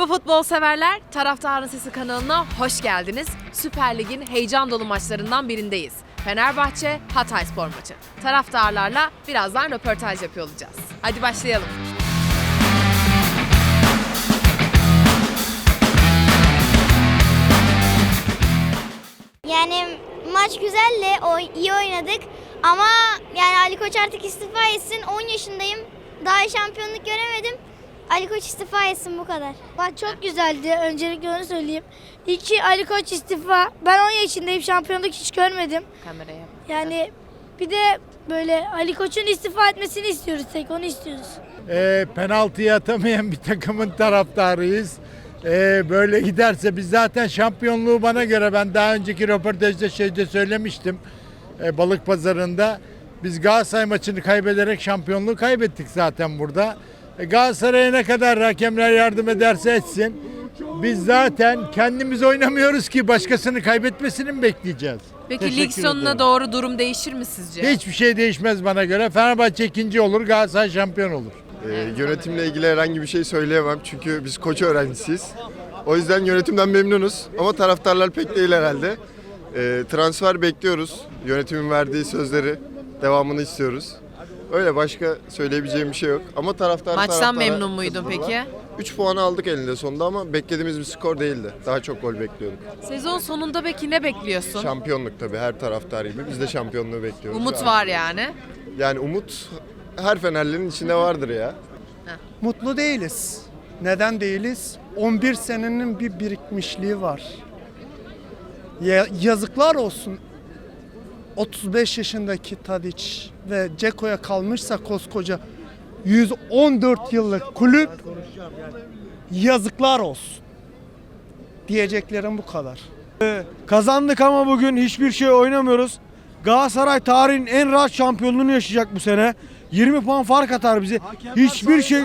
Merhaba futbol severler. Taraftarın Sesi kanalına hoş geldiniz. Süper Lig'in heyecan dolu maçlarından birindeyiz. Fenerbahçe Hatay Spor maçı. Taraftarlarla birazdan röportaj yapıyor olacağız. Hadi başlayalım. Yani maç güzeldi, o iyi oynadık ama yani Ali Koç artık istifa etsin. 10 yaşındayım. Daha şampiyonluk göremedim. Ali Koç istifa etsin bu kadar. Maç çok güzeldi. Öncelikle onu söyleyeyim. İki Ali Koç istifa. Ben 10 yaşındayım. Şampiyonluk hiç görmedim. Kameraya. Yani bir de böyle Ali Koç'un istifa etmesini istiyoruz tek. Onu istiyoruz. e, penaltıyı atamayan bir takımın taraftarıyız. E, böyle giderse biz zaten şampiyonluğu bana göre ben daha önceki röportajda şeyde söylemiştim. E, balık pazarında biz Galatasaray maçını kaybederek şampiyonluğu kaybettik zaten burada. E, Galatasaray'a ne kadar hakemler yardım ederse etsin. Biz zaten kendimiz oynamıyoruz ki başkasını kaybetmesini mi bekleyeceğiz? Peki lig Teşekkür sonuna ederim. doğru durum değişir mi sizce? Hiçbir şey değişmez bana göre. Fenerbahçe ikinci olur, Galatasaray şampiyon olur. Ee, yönetimle ilgili herhangi bir şey söyleyemem çünkü biz koç öğrencisiyiz. O yüzden yönetimden memnunuz ama taraftarlar pek değil herhalde. Ee, transfer bekliyoruz. Yönetimin verdiği sözleri devamını istiyoruz. Öyle başka söyleyebileceğim bir şey yok. Ama taraftar Maçtan memnun muydun peki? 3 puan aldık elinde sonunda ama beklediğimiz bir skor değildi. Daha çok gol bekliyorduk. Sezon sonunda peki ne bekliyorsun? Şampiyonluk tabii her taraftar gibi. Biz de şampiyonluğu bekliyoruz. Umut var yani. Yani umut her Fenerli'nin içinde vardır ya. Mutlu değiliz. Neden değiliz? 11 senenin bir birikmişliği var. Ya- yazıklar olsun. 35 yaşındaki Tadiç ve Ceko'ya kalmışsa koskoca 114 yıllık kulüp yazıklar olsun. Diyeceklerim bu kadar. Kazandık ama bugün hiçbir şey oynamıyoruz. Galatasaray tarihin en rahat şampiyonluğunu yaşayacak bu sene. 20 puan fark atar bizi. Hiçbir şey...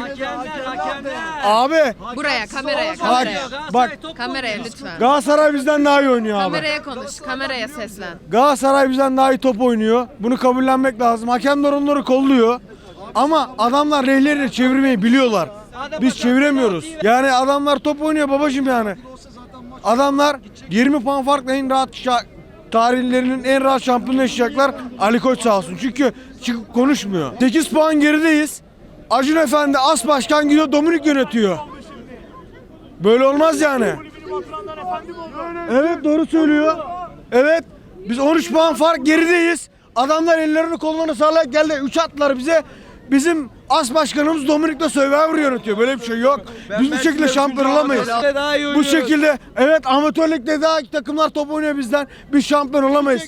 Abi Buraya kameraya bak, kameraya. bak Kameraya lütfen. Galatasaray bizden daha iyi oynuyor abi. Kameraya konuş, kameraya seslen. Galatasaray bizden daha iyi top oynuyor. Bunu kabullenmek lazım. Hakemler onları kolluyor. Ama adamlar rehlerini çevirmeyi biliyorlar. Biz çeviremiyoruz. Yani adamlar top oynuyor babacım yani. Adamlar 20 puan farkla en rahat tarihlerinin en rahat şampiyonu yaşayacaklar. Ali Koç sağ olsun. Çünkü çıkıp konuşmuyor. 8 puan gerideyiz. Acun Efendi as başkan gidiyor Dominik yönetiyor. Böyle olmaz yani. Evet doğru söylüyor. Evet. Biz 13 puan fark gerideyiz. Adamlar ellerini kollarını sallayarak geldi. 3 attılar bize. Bizim as başkanımız Dominik'le Survivor yönetiyor. Böyle bir şey yok. Biz bu şekilde şampiyon olamayız. Bu şekilde evet amatör ligde daha takımlar top oynuyor bizden. Biz şampiyon olamayız.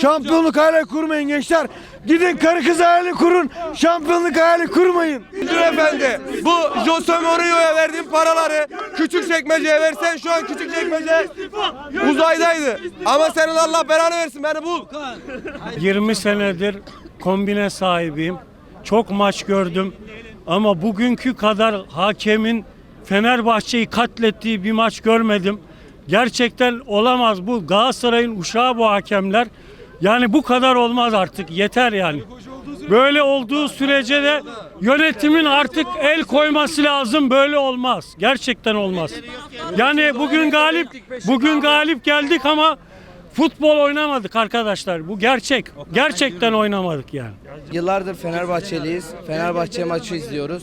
Şampiyonluk hayali kurmayın gençler. Gidin karı kız hayali kurun. Şampiyonluk hayali kurmayın. Müdür efendi bu Jose Mourinho'ya verdiğin paraları küçük çekmeceye versen şu an küçük çekmece uzaydaydı. Ama senin Allah belanı versin beni bul. 20 senedir kombine sahibiyim. Çok maç gördüm. Ama bugünkü kadar hakemin Fenerbahçe'yi katlettiği bir maç görmedim. Gerçekten olamaz bu Galatasaray'ın uşağı bu hakemler. Yani bu kadar olmaz artık yeter yani. Böyle olduğu sürece de yönetimin artık el koyması lazım. Böyle olmaz. Gerçekten olmaz. Yani bugün galip bugün galip geldik ama futbol oynamadık arkadaşlar. Bu gerçek. Gerçekten oynamadık yani. Yıllardır Fenerbahçeliyiz. Fenerbahçe maçı izliyoruz.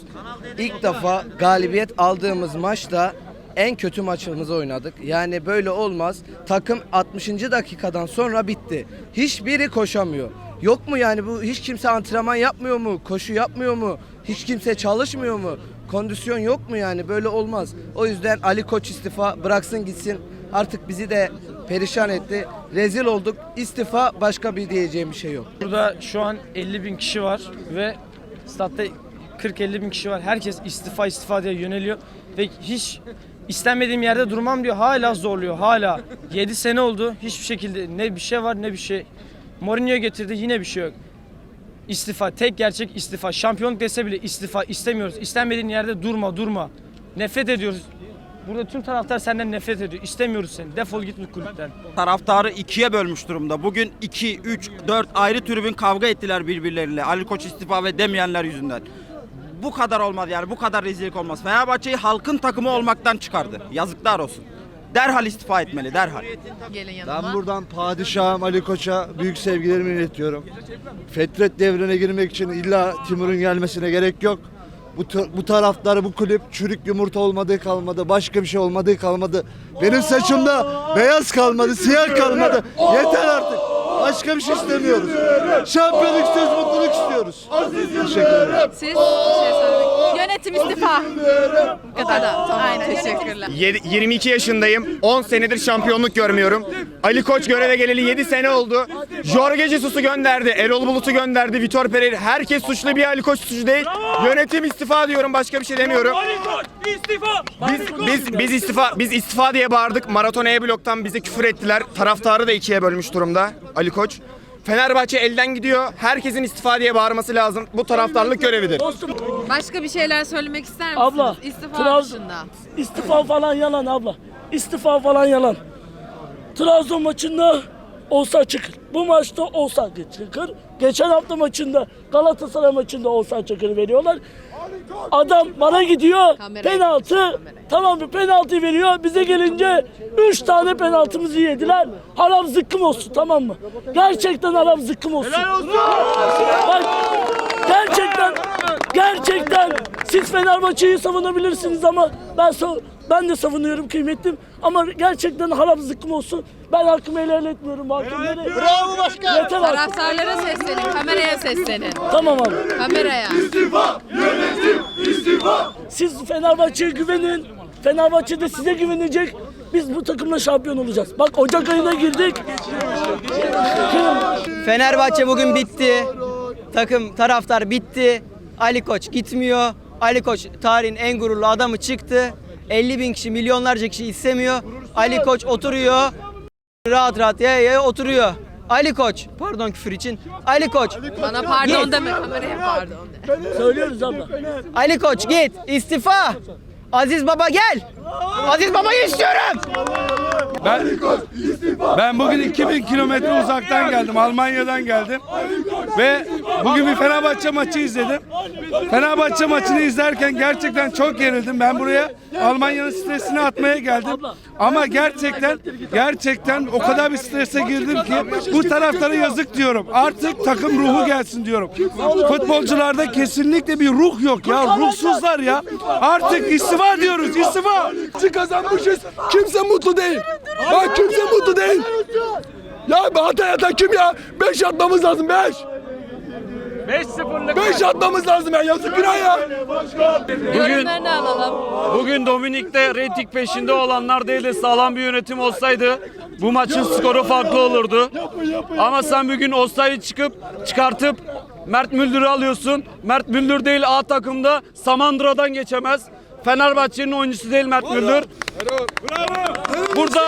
İlk defa galibiyet aldığımız maçta en kötü maçımızı oynadık. Yani böyle olmaz. Takım 60. dakikadan sonra bitti. Hiçbiri koşamıyor. Yok mu yani bu hiç kimse antrenman yapmıyor mu? Koşu yapmıyor mu? Hiç kimse çalışmıyor mu? Kondisyon yok mu yani? Böyle olmaz. O yüzden Ali Koç istifa bıraksın gitsin. Artık bizi de perişan etti. Rezil olduk. İstifa başka bir diyeceğim bir şey yok. Burada şu an 50 bin kişi var ve statta 40-50 bin kişi var. Herkes istifa istifa diye yöneliyor ve hiç istenmediğim yerde durmam diyor. Hala zorluyor hala. 7 sene oldu hiçbir şekilde ne bir şey var ne bir şey. Mourinho getirdi yine bir şey yok. İstifa tek gerçek istifa. Şampiyonluk dese bile istifa istemiyoruz. İstenmediğin yerde durma durma. Nefret ediyoruz. Burada tüm taraftar senden nefret ediyor. İstemiyoruz seni. Defol git bu kulüpten. Taraftarı ikiye bölmüş durumda. Bugün 2, 3, 4 ayrı tribün kavga ettiler birbirleriyle. Ali Koç istifa ve demeyenler yüzünden. bu kadar olmaz yani bu kadar rezillik olmaz. Fenerbahçe'yi halkın takımı olmaktan çıkardı. Yazıklar olsun. Derhal istifa etmeli derhal. Gelin yanıma. Ben buradan padişahım Ali Koç'a büyük sevgilerimi iletiyorum. Fetret devrine girmek için illa Timur'un gelmesine gerek yok. Bu, bu taraftar, bu kulüp çürük yumurta olmadığı kalmadı. Başka bir şey olmadığı kalmadı. Benim saçımda beyaz kalmadı, siyah kalmadı. Yeter artık. Başka bir şey istemiyoruz. Şampiyonluk istiyoruz, mutluluk istiyoruz. Teşekkür ederim. Siz bir şey söylemek. Yönetim istifa. Bu kadar da. Tamam teşekkürler. 22 yaşındayım. 10 senedir şampiyonluk görmüyorum. Ali Koç göreve geleli 7 sene oldu. Jorge Jesus'u gönderdi. Erol Bulut'u gönderdi. Vitor Pereira. Herkes suçlu bir Ali Koç suçlu değil. Yönetim istifa diyorum. Başka bir şey demiyorum. Biz, biz, biz istifa biz istifa diye bağırdık. Maraton E bloktan bize küfür ettiler. Taraftarı da ikiye bölmüş durumda Ali Koç. Fenerbahçe elden gidiyor. Herkesin istifa diye bağırması lazım. Bu taraftarlık görevidir. Başka bir şeyler söylemek ister misiniz? Abla, İstifa Trabzon- dışında. İstifa falan yalan abla. İstifa falan yalan. Trabzon maçında olsa çıkır. Bu maçta olsa çıkır. Geçen hafta maçında Galatasaray maçında olsa çıkır veriyorlar. Adam bana gidiyor Kameraya penaltı kameraya. Tamam mı? Penaltı veriyor. Bize gelince 3 tane penaltımızı yediler. Haram zıkkım olsun tamam mı? Gerçekten haram zıkkım olsun. Bak, gerçekten gerçekten siz Fenerbahçe'yi savunabilirsiniz ama ben ben de savunuyorum kıymetlim. Ama gerçekten haram zıkkım olsun. Ben hakkımı helal etmiyorum hakimleri bravo başkan. Yeter artık. Taraftarlara seslenin, kameraya seslenin. tamam abi. Kameraya. Siz Fenerbahçe'ye güvenin. Fenerbahçe de size güvenecek. Biz bu takımla şampiyon olacağız. Bak Ocak ayına girdik. Fenerbahçe bugün bitti. Takım taraftar bitti. Ali Koç gitmiyor. Ali Koç tarihin en gururlu adamı çıktı. 50 bin kişi milyonlarca kişi istemiyor. Ali Koç oturuyor. Rahat rahat ya ya oturuyor. Ali Koç pardon küfür için. Ali Koç Bana pardon deme, kameraya pardon de. Söylüyoruz abla. Ali Koç git istifa. Aziz Baba gel. Aziz Baba'yı istiyorum. Ben, ben bugün 2000 kilometre uzaktan geldim. Almanya'dan geldim. Ve bugün bir Fenerbahçe maçı izledim. Fenerbahçe maçını izlerken gerçekten çok gerildim. Ben buraya Almanya'nın stresini atmaya geldim. Ama gerçekten gerçekten o kadar bir strese girdim ki bu taraftara yazık diyorum. Artık takım ruhu gelsin diyorum. Futbolcularda kesinlikle bir ruh yok ya. Ruhsuzlar ya. Artık istifa diyoruz. istifa. kazanmışız. Kimse mutlu değil. Bak kimse mutlu değil. Ya Hatay'da kim ya? 5 atmamız lazım 5. 5-0'lık. 5 atmamız lazım ya. Yazık günah ya. Yorumlarını alalım. Bugün Dominik'te reyting peşinde olanlar değil de sağlam bir yönetim olsaydı bu maçın skoru farklı olurdu. Ama sen bugün Ostay'ı çıkıp çıkartıp Mert Müldür'ü alıyorsun. Mert Müldür değil A takımda Samandıra'dan geçemez. Fenerbahçe'nin oyuncusu değil Mert Müldür. Burada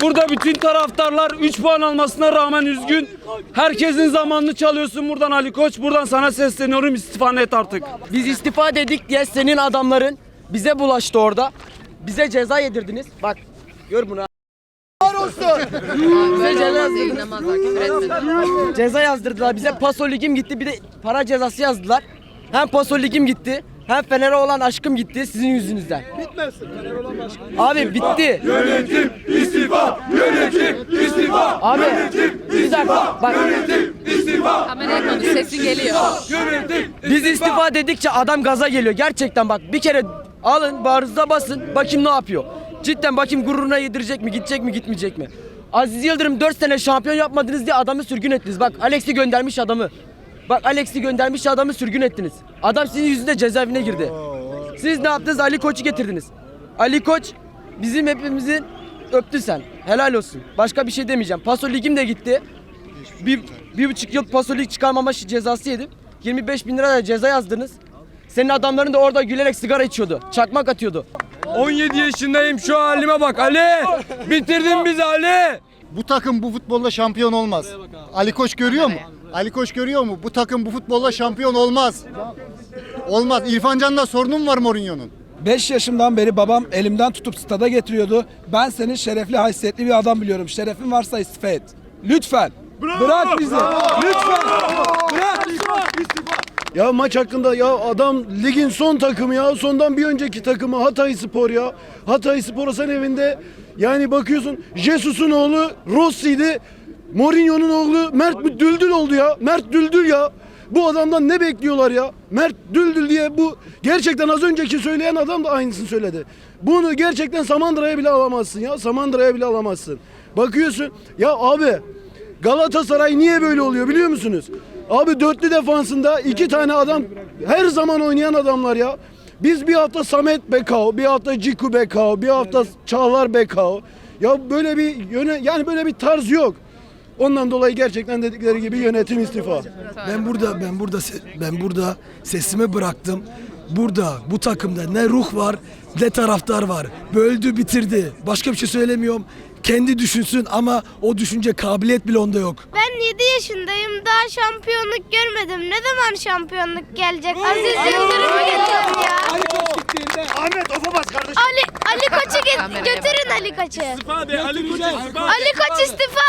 burada bütün taraftarlar 3 puan almasına rağmen üzgün. Herkesin zamanını çalıyorsun buradan Ali Koç. Buradan sana sesleniyorum istifa et artık. Biz istifa dedik diye senin adamların bize bulaştı orada. Bize ceza yedirdiniz. Bak gör bunu. Yayınlamazlar, küfür etmeden. Ceza yazdırdılar bize. Paso ligim gitti. Bir de para cezası yazdılar. Hem Paso ligim gitti. Hem Fener'e olan aşkım gitti sizin yüzünüzden. Bitmesin. Abi bitti. Yönetim istifa! Yönetim istifa! Abi bir dakika bak istifa! Kameraya konuş, sesin geliyor. Yönetim biz istifa dedikçe adam gaza geliyor. Gerçekten bak bir kere alın bağrınıza basın bakayım ne yapıyor. Cidden bakayım gururuna yedirecek mi gidecek mi gitmeyecek mi? Aziz Yıldırım 4 sene şampiyon yapmadınız diye adamı sürgün ettiniz. Bak Alex'i göndermiş adamı. Bak Alex'i göndermiş adamı sürgün ettiniz. Adam sizin yüzünde cezaevine girdi. Siz ne yaptınız? Ali Koç'u getirdiniz. Ali Koç bizim hepimizin öptü sen. Helal olsun. Başka bir şey demeyeceğim. Paso ligim de gitti. Bir, bir buçuk yıl Paso lig çıkarmama cezası yedim. 25 bin lira da ceza yazdınız. Senin adamların da orada gülerek sigara içiyordu. Çakmak atıyordu. 17 yaşındayım şu halime bak Ali! Bitirdin bizi Ali! Bu takım bu futbolla şampiyon olmaz. Ali Koç görüyor mu? Ali Koç görüyor mu? Bu takım bu futbolla şampiyon olmaz. Olmaz. İrfan Can'da sorunum var Mourinho'nun. 5 yaşımdan beri babam elimden tutup stada getiriyordu. Ben senin şerefli, haysiyetli bir adam biliyorum. Şerefin varsa istifa et. Lütfen. Bırak bizi. Lütfen. Bırak. Ya maç hakkında ya adam ligin son takımı ya. Sondan bir önceki takımı Hatay Spor ya. Hatay Spor sen evinde yani bakıyorsun Jesus'un oğlu Rossi'ydi. Mourinho'nun oğlu Mert Düldül oldu ya. Mert Düldül ya. Bu adamdan ne bekliyorlar ya? Mert Düldül diye bu gerçekten az önceki söyleyen adam da aynısını söyledi. Bunu gerçekten Samandıra'ya bile alamazsın ya. Samandıra'ya bile alamazsın. Bakıyorsun ya abi Galatasaray niye böyle oluyor biliyor musunuz? Abi dörtlü defansında iki tane adam her zaman oynayan adamlar ya. Biz bir hafta Samet Bekao, bir hafta Ciku Bekao, bir hafta Çağlar Bekao. Ya böyle bir yöne yani böyle bir tarz yok. Ondan dolayı gerçekten dedikleri gibi yönetim istifa. Ben burada ben burada ben burada sesimi bıraktım. Burada bu takımda ne ruh var ne taraftar var. Böldü bitirdi. Başka bir şey söylemiyorum. Kendi düşünsün ama o düşünce kabiliyet bile onda yok. Ben 7 yaşındayım. Daha şampiyonluk görmedim. Ne zaman şampiyonluk gelecek? Aziz Yıldırım'ı getirin ya. Ahmet ofa bas kardeşim. Ali Ali Koç'u get- götürün Ali Koç'u. Ali Koç istifa.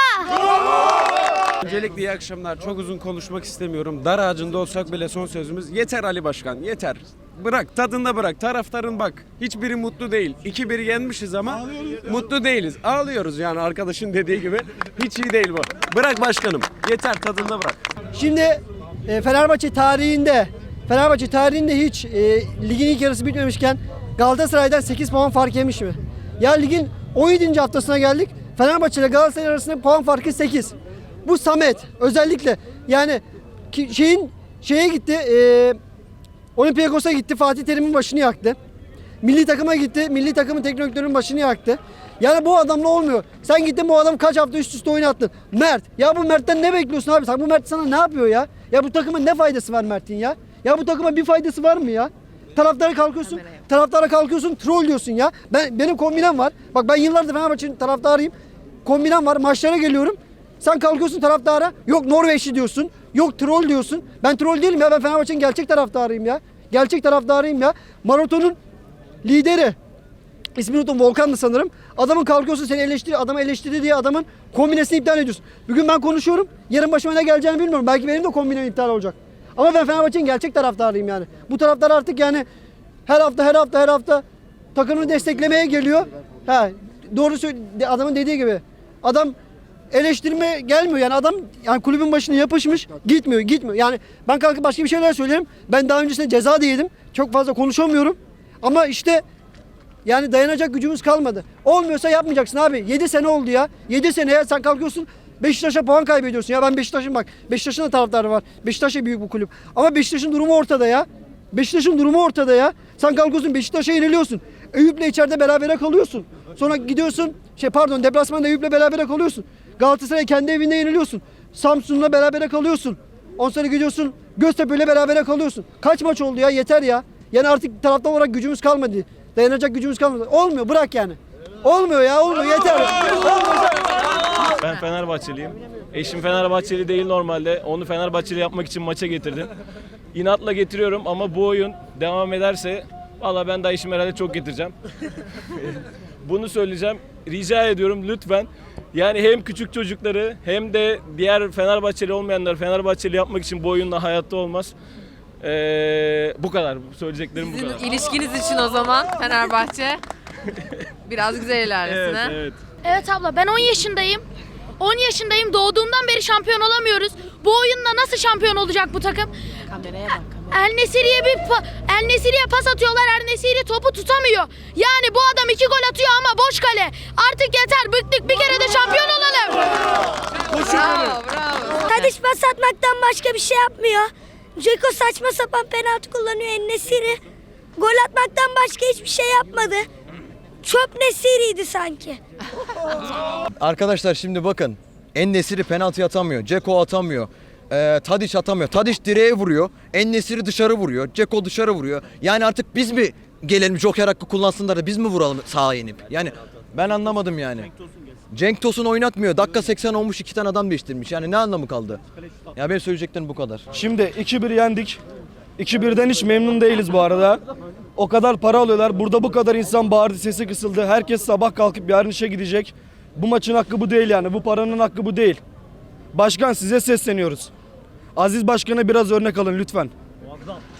Öncelikle iyi akşamlar. Çok uzun konuşmak istemiyorum. Dar ağacında olsak bile son sözümüz yeter Ali Başkan yeter. Bırak tadında bırak. Taraftarın bak hiçbiri mutlu değil. 2-1 yenmişiz ama mutlu değiliz. Ağlıyoruz yani arkadaşın dediği gibi. Hiç iyi değil bu. Bırak başkanım. Yeter tadında bırak. Şimdi e, Fenerbahçe tarihinde Fenerbahçe tarihinde hiç e, ligin ilk yarısı bitmemişken Galatasaray'dan 8 puan fark yemiş mi? Ya ligin 17. haftasına geldik. Fenerbahçe ile Galatasaray arasında puan farkı 8. Bu Samet özellikle yani ki, şeyin şeye gitti e, Olympiakos'a gitti Fatih Terim'in başını yaktı. Milli takıma gitti. Milli takımın teknik direktörünün başını yaktı. Yani bu adamla olmuyor. Sen gittin bu adam kaç hafta üst üste oynattın. Mert. Ya bu Mert'ten ne bekliyorsun abi? Sen bu Mert sana ne yapıyor ya? Ya bu takımın ne faydası var Mert'in ya? Ya bu takıma bir faydası var mı ya? Taraftara kalkıyorsun. Taraftara kalkıyorsun. Troll diyorsun ya. Ben benim kombinem var. Bak ben yıllardır Fenerbahçe'nin taraftarıyım. Kombinem var. Maçlara geliyorum. Sen kalkıyorsun taraftara. Yok Norveçli diyorsun. Yok troll diyorsun. Ben troll değilim ya. Ben Fenerbahçe'nin gerçek taraftarıyım ya. Gerçek taraftarıyım ya. Maratonun lideri. İsmini unuttum Volkan'dı sanırım. Adamın kalkıyorsun seni eleştiri, adamı eleştirdi diye adamın kombinesini iptal ediyorsun. Bugün ben konuşuyorum. Yarın başıma ne geleceğini bilmiyorum. Belki benim de kombinem iptal olacak. Ama ben Fenerbahçe'nin gerçek taraftarıyım yani. Bu taraftar artık yani her hafta her hafta her hafta takımını desteklemeye geliyor. Ha, doğru söyle adamın dediği gibi. Adam eleştirme gelmiyor yani adam yani kulübün başına yapışmış gitmiyor gitmiyor. Yani ben kalkıp başka bir şeyler söylerim. Ben daha öncesinde ceza da yedim. Çok fazla konuşamıyorum. Ama işte yani dayanacak gücümüz kalmadı. Olmuyorsa yapmayacaksın abi. 7 sene oldu ya. 7 sene ya sen kalkıyorsun Beşiktaş'a puan kaybediyorsun ya. Ben Beşiktaş'ın bak. Beşiktaş'ın da taraftarı var. Beşiktaş da büyük bu kulüp. Ama Beşiktaş'ın durumu ortada ya. Beşiktaş'ın durumu ortada ya. Sen kalkıyorsun Beşiktaş'a yeniliyorsun. Eyüp'le içeride berabere kalıyorsun. Sonra gidiyorsun şey pardon deplasmanda Eyüp'le berabere kalıyorsun. Galatasaray kendi evinde yeniliyorsun. Samsun'la berabere kalıyorsun. Ondan sonra gidiyorsun Göztepe'yle berabere kalıyorsun. Kaç maç oldu ya yeter ya. Yani artık taraftar olarak gücümüz kalmadı. Dayanacak gücümüz kalmadı. Olmuyor bırak yani. Olmuyor ya olmuyor yeter. Ben Fenerbahçeliyim. Eşim Fenerbahçeli değil normalde. Onu Fenerbahçeli yapmak için maça getirdim. İnatla getiriyorum ama bu oyun devam ederse valla ben daha eşim herhalde çok getireceğim. Bunu söyleyeceğim. Rica ediyorum lütfen. Yani hem küçük çocukları hem de diğer Fenerbahçeli olmayanlar Fenerbahçeli yapmak için bu oyunla hayatta olmaz. Ee, bu kadar. Söyleyeceklerim bu kadar. ilişkiniz için o zaman Fenerbahçe biraz güzel ilerlesin Evet, evet. Evet abla ben 10 yaşındayım. 10 yaşındayım. Doğduğumdan beri şampiyon olamıyoruz. Bu oyunla nasıl şampiyon olacak bu takım? Kameraya bak. El Nesiri'ye bir pa- El Nesiri'ye pas atıyorlar. El Nesiri topu tutamıyor. Yani bu adam iki gol atıyor ama boş kale. Artık yeter. Bıktık. Bir kere de şampiyon olalım. Bravo bravo. Tadiş pas atmaktan başka bir şey yapmıyor. Ceko saçma sapan penaltı kullanıyor Ennesiri. Gol atmaktan başka hiçbir şey yapmadı. Çöp Nesiri'ydi sanki. Arkadaşlar şimdi bakın. En-Nesyri penaltı atamıyor. Ceko atamıyor. Ee, Tadiç atamıyor. Tadiç direğe vuruyor. En-Nesyri dışarı vuruyor. Ceko dışarı vuruyor. Yani artık biz mi gelelim Joker hakkı kullansınlar da biz mi vuralım sağa inip? Yani ben anlamadım yani. Cenk Tosun oynatmıyor. Dakika 80 olmuş iki tane adam değiştirmiş. Yani ne anlamı kaldı? Ya benim söyleyeceklerim bu kadar. Şimdi 2-1 yendik. 2-1'den hiç memnun değiliz bu arada. O kadar para alıyorlar. Burada bu kadar insan bağırdı, sesi kısıldı. Herkes sabah kalkıp yarın işe gidecek. Bu maçın hakkı bu değil yani. Bu paranın hakkı bu değil. Başkan size sesleniyoruz. Aziz Başkan'a biraz örnek alın lütfen.